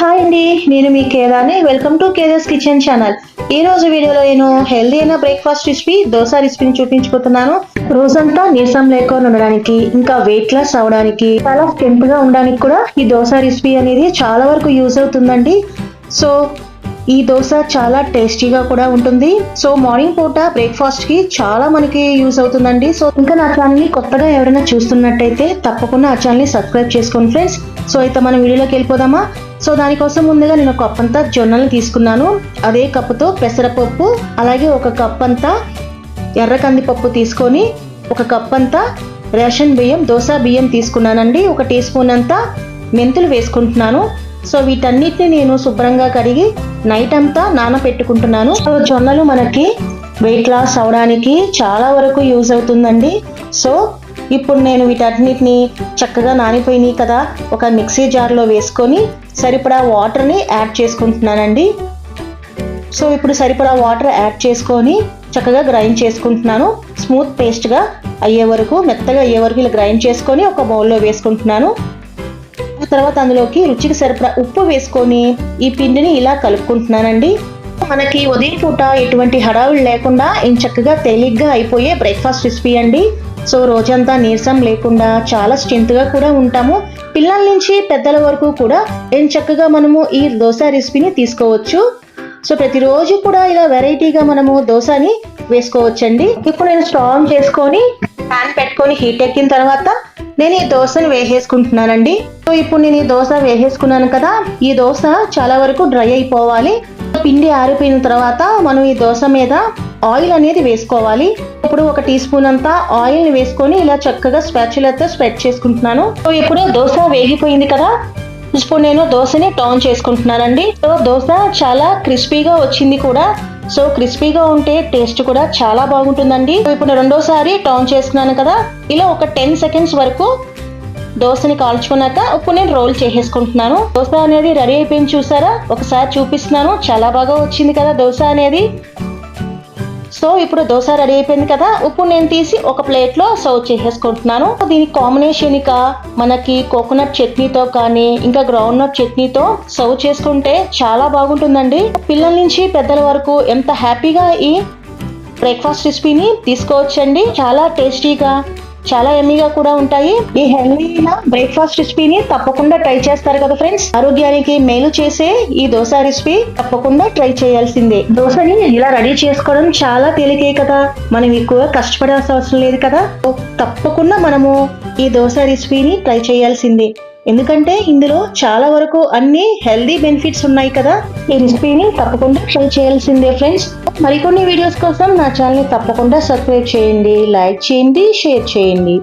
Hi అండి నేను మీ కేదాని welcome to Keda's kitchen channel ఈ రోజు వీడియోలో నేను హెల్దీ అయిన బ్రేక్ఫాస్ట్ రెసిపీ దోశ రెసిపీని చూపించబోతున్నాను. రోజంతా నీరసం లేకుండా ఉండడానికి ఇంకా వెయిట్ లాస్ అవడానికి చాలా స్ట్రెంత్గా ఉండడానికి కూడా ఈ దోశ రెసిపీ అనేది చాలా వరకు యూజ్ అవుతుందండి. సో ఈ దోశ చాలా టేస్టీగా కూడా ఉంటుంది. సో మార్నింగ్ పూట బ్రేక్ఫాస్ట్కి చాలా మనకి యూస్ అవుతుందండి. సో ఇంకా నా ఛానల్ని కొత్తగా ఎవరైనా చూస్తున్నట్టయితే తప్పకుండా ఆ ఛానల్ని సబ్స్క్రైబ్ చేసుకోండి ఫ్రెండ్స్. సో అయితే మనం వీడియోలోకి వెళ్ళిపోదామా? సో దానికోసం ముందుగా నేను ఒక కప్ అంతా జొన్నలు తీసుకున్నాను. అదే కప్పుతో పెసరపప్పు అలాగే ఒక కప్ అంతా ఎర్ర కందిపప్పు తీసుకొని ఒక కప్ అంతా రేషన్ బియ్యం దోశ బియ్యం తీసుకున్నానండి. ఒక టీ స్పూన్ అంతా మెంతులు వేసుకుంటున్నాను. సో వీటన్నిటిని నేను శుభ్రంగా కడిగి నైట్ అంతా నానబెట్టుకుంటున్నాను సో జొన్నలు మనకి వెయిట్ లాస్ అవడానికి చాలా వరకు యూజ్ అవుతుందండి. సో ఇప్పుడు నేను వీటన్నిటిని చక్కగా నానిపోయినాయి కదా ఒక మిక్సీ జార్లో వేసుకొని సరిపడా వాటర్ని యాడ్ చేసుకుంటున్నానండి. సో ఇప్పుడు సరిపడా వాటర్ యాడ్ చేసుకొని చక్కగా గ్రైండ్ చేసుకుంటున్నాను. స్మూత్ పేస్ట్గా అయ్యే వరకు మెత్తగా అయ్యే వరకు ఇలా గ్రైండ్ చేసుకొని ఒక బౌల్లో వేసుకుంటున్నాను. తర్వాత అందులోకి రుచికి సరిపడా ఉప్పు వేసుకొని ఈ పిండిని ఇలా కలుపుకుంటున్నానండి. మనకి ఉదయం పూట ఎటువంటి హడావులు లేకుండా ఏం చక్కగా తేలిగ్గా అయిపోయే బ్రేక్ఫాస్ట్ రెసిపీ అండి. సో రోజంతా నీరసం లేకుండా చాలా స్ట్రెంత్గా కూడా ఉంటాము. పిల్లల నుంచి పెద్దల వరకు కూడా ఏం చక్కగా మనము ఈ దోశ రెసిపీని తీసుకోవచ్చు. సో ప్రతిరోజు కూడా ఇలా వెరైటీగా మనము దోశని వేసుకోవచ్చండి. ఇప్పుడు నేను స్టవ్ చేసుకొని ప్యాన్ పెట్టుకొని హీట్ ఎక్కిన తర్వాత నేను ఈ దోశను వేసేసుకుంటున్నానండి. సో ఇప్పుడు నేను ఈ దోశ వేసేసుకున్నాను కదా ఈ దోశ చాలా వరకు డ్రై అయిపోవాలి. పిండి ఆరిపోయిన తర్వాత మనం ఈ దోశ మీద ఆయిల్ అనేది వేసుకోవాలి. ఇప్పుడు ఒక టీ స్పూన్ అంతా ఆయిల్ వేసుకొని ఇలా చక్కగా స్పాచులతో స్ప్రెడ్ చేసుకుంటున్నాను. సో ఇప్పుడు దోశ వేగిపోయింది కదా ఇప్పుడు నేను దోశని టర్న్ చేసుకుంటున్నానండి. సో దోశ చాలా క్రిస్పీగా వచ్చింది కూడా. సో క్రిస్పీగా ఉంటే టేస్ట్ కూడా చాలా బాగుంటుందండి. ఇప్పుడు రెండోసారి టర్న్ చేసుకున్నాను కదా. ఇలా ఒక టెన్ సెకండ్స్ వరకు దోశని కాల్చుకున్నాక ఇప్పుడు నేను రోల్ చేసేసుకుంటున్నాను. దోశ అనేది రెడీ అయిపోయింది చూసారా? ఒకసారి చూపిస్తున్నాను. చాలా బాగా వచ్చింది కదా దోశ అనేది. సో ఇప్పుడు దోశ రెడీ అయిపోయింది కదా ఇప్పుడు నేను తీసి ఒక ప్లేట్లో సర్వ్ చేసేసుకుంటున్నాను. దీని కాంబినేషన్ ఇక మనకి కోకోనట్ చట్నీతో కానీ ఇంకా గ్రౌండ్ నట్ చట్నీతో సర్వ్ చేసుకుంటే చాలా బాగుంటుందండి. పిల్లల నుంచి పెద్దల వరకు ఎంత హ్యాపీగా ఈ బ్రేక్ఫాస్ట్ రెసిపీని తీసుకోవచ్చండి. చాలా టేస్టీగా చాలా ఎమ్మీగా కూడా ఉంటాయి. ఈ హెల్దీ బ్రేక్ఫాస్ట్ రెసిపీని తప్పకుండా ట్రై చేస్తారు కదా ఫ్రెండ్స్ ఆరోగ్యానికి మేలు చేసే ఈ దోశ రెసిపీ తప్పకుండా ట్రై చేయాల్సిందే. దోశని ఇలా రెడీ చేసుకోవడం చాలా తేలికే కదా? మనం ఎక్కువ కష్టపడాల్సిన అవసరం లేదు కదా? ఓ, తప్పకుండా మనము ఈ దోశ రెసిపీని ట్రై చేయాల్సిందే. ఎందుకంటే ఇందులో చాలా వరకు అన్ని హెల్దీ బెనిఫిట్స్ ఉన్నాయి కదా. ఈ రెసిపీని తప్పకుండా ట్రై చేయాల్సిందే ఫ్రెండ్స్ మరికొన్ని వీడియోస్ కోసం నా ఛానల్ని తప్పకుండా సబ్స్క్రైబ్ చేయండి లైక్ చేయండి షేర్ చేయండి.